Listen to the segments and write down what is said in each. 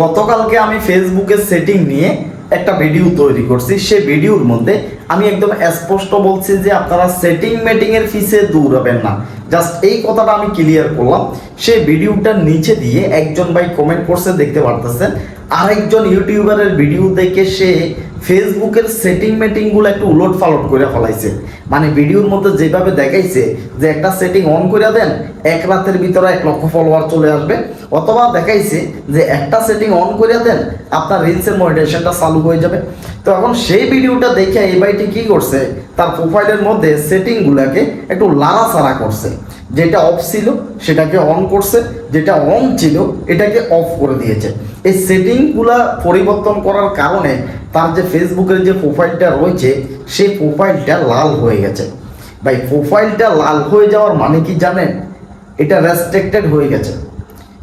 গতকালকে আমি ফেসবুকের সেটিং নিয়ে একটা ভিডিও তৈরি করছি। সে ভিডিওর মধ্যে আমি একদম স্পষ্ট বলছি যে আপনারা সেটিং মেটিং এর ফিসে দৌড়াবেন না। জাস্ট এই কথাটা আমি ক্লিয়ার করলাম। সে ভিডিওটার নিচে দিয়ে একজন ভাই কমেন্ট করছে, দেখতে পারতেছেন। আরেকজন ইউটিউবারের ভিডিও দেখে সে ফেসবুকের সেটিং মেটিংগুলো একটু উলট পালট করে ফেলাইছে। মানে ভিডিওর মধ্যে যেভাবে দেখাইছে যে একটা সেটিং অন করে দেন, এক রাতের ভিতরে এক লক্ষ ফলোয়ার চলে আসবে। অথবা দেখাইছে যে একটা সেটিং অন করে দেন, আপনার রিলসের মনিটাইজেশনটা চালু হয়ে যাবে। তো এখন সেই ভিডিওটা দেখে এই ভাইটি কি করছে, তার প্রোফাইলের মধ্যে সেটিংগুলোকে একটু লাড়াচাড়া করছে। যেটা অফ ছিল, সেটাকে অন করছে, যেটা অন ছিল, এটাকে অফ করে দিয়েছে। এই সেটিংগুলা পরিবর্তন করার কারণে তার যে ফেসবুকের যে প্রোফাইলটা রয়েছে, সেই প্রোফাইলটা লাল হয়ে গেছে। ভাই প্রোফাইলটা লাল হয়ে যাওয়ার মানে কি জানেন? এটা রেস্ট্রিক্টেড হয়ে গেছে।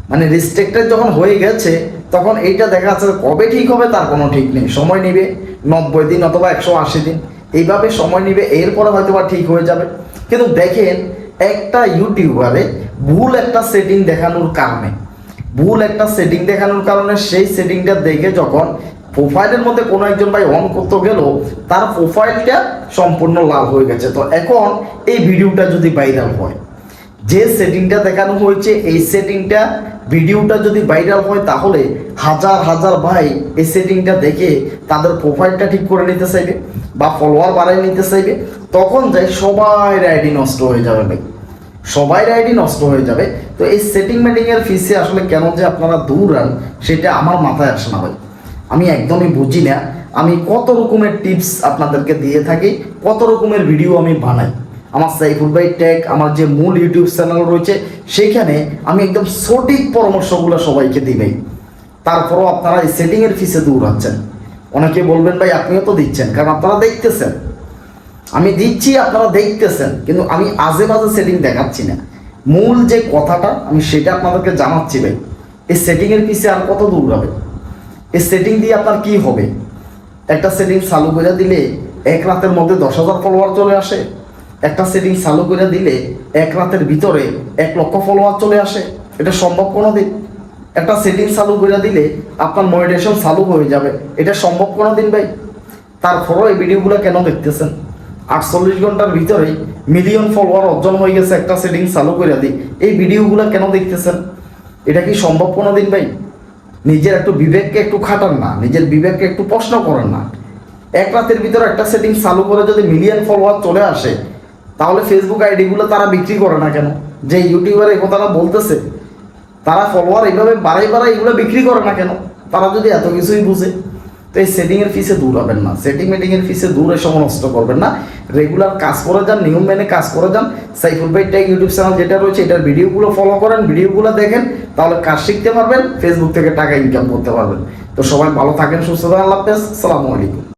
মানে রেস্ট্রিক্টেড যখন হয়ে গেছে, তখন এইটা দেখা যাচ্ছে কবে ঠিক হবে তার কোনো ঠিক নেই। সময় নেবে নব্বই দিন অথবা একশো আশি দিন। এইভাবে সময় নেবে, এরপরে হয়তো বা ঠিক হয়ে যাবে। কিন্তু দেখেন একটা ইউটিউবারে ভুল একটা সেটিং দেখানোর কারণে। ভুল একটা সেটিং দেখানোর কারণে সেই সেটিংটা দেখে যখন প্রোফাইলের মধ্যে কোনো একজন ভাই অন করতে গেল, তার প্রোফাইলটা সম্পূর্ণ লাল হয়ে গেছে। তো এখন এই ভিডিওটা যদি ভাইরাল হয়, যে সেটিংটা দেখানো হয়েছে, এই সেটিংটা ভিডিওটা যদি ভাইরাল হয়, তাহলে হাজার হাজার ভাই এই সেটিংটা দেখে তাদের প্রোফাইলটা ঠিক করে নিতে চাইবে বা ফলোয়ার বাড়াই নিতে চাইবে। তখন যাই সবাই আইডি নষ্ট হয়ে যাবে ভাই। সবাই আইডি নষ্ট হয়ে যাবে। তো এই সেটিং মেটিং এর ফিসে আসলে কেন যে আপনারা দূর রান সেটা আমার মাথায় আসে না ভাই। আমি একদমই বুঝি না। আমি কত রকমের টিপস আপনাদেরকে দিয়ে থাকি, কত রকমের ভিডিও আমি বানাই। আমার সাইফুল ভাই টেক আমার যে মূল ইউটিউব চ্যানেল রয়েছে সেইখানে আমি একদম সঠিক পরামর্শগুলো সবাইকে দিই ভাই। তারপরও আপনারা এই সেটিংয়ের ফিসে দৌড়াচ্ছেন। অনেকে বলবেন, ভাই, আপনিও তো দিচ্ছেন। কারণ আপনারা দেখতেছেন। আমি দিচ্ছি, আপনারা দেখতেছেন, কিন্তু আমি আজে বাজে সেটিং দেখাচ্ছি না। মূল যে কথাটা আমি সেটা আপনাদেরকে জানাচ্ছি ভাই, এই সেটিংয়ের পিছে আর কত দূর হবে? এই সেটিং দিয়ে আপনার কি হবে? একটা সেটিং চালু করে দিলে এক রাতের মধ্যে দশ হাজার ফলোয়ার চলে আসে। একটা সেটিং চালু করে দিলে এক রাতের ভিতরে এক লক্ষ ফলোয়ার চলে আসে। এটা সম্ভব কোনো দিন একটা সেটিং চালু করে দিলে আপনার মনিটেশন চালু হয়ে যাবে। এটা সম্ভব কোনো দিন ভাই? তারপরও এই ভিডিওগুলো কেন দেখতেছেন? আটচল্লিশ ঘণ্টার ভিতরে মিলিয়ন ফলোয়ার অর্জন হয়ে গেছে একটা সেটিং চালু করে দিই। এই ভিডিওগুলো কেন দেখতেছেন? এটা কি সম্ভব কোনো দিন ভাই? নিজের একটু বিবেককে একটু খাটান না, নিজের বিবেককে একটু প্রশ্ন করেন না। এক রাতের ভিতরে একটা সেটিং চালু করে যদি মিলিয়ন ফলোয়ার চলে আসে তাহলে ফেসবুক আইডিগুলো তারা বিক্রি করে না কেন? যে ইউটিউবার এই কথাটা বলতেছে, তারা ফলোয়ার এইভাবে বাড়াই বাড়াই এগুলো বিক্রি করে না কেন? তারা যদি এত কিছুই বুঝে, তো এই সেটিংয়ের ফিসে দূর হবেন না। সেটিং মেটিংয়ের ফিসে দূর এসে নষ্ট করবেন না। রেগুলার কাজ করে যান, নিয়ম মেনে কাজ করে যান। সাইফুল ভাই টেক ইউটিউব চ্যানেল যেটা রয়েছে, এটার ভিডিওগুলো ফলো করেন ভিডিওগুলো দেখেন, তাহলে কাজ শিখতে পারবেন ফেসবুক থেকে টাকা ইনকাম করতে পারবেন। তো সবাই ভালো থাকেন, সুস্থ থাকেন, আল্লাহ হাফেজ। সালামু আলাইকুম।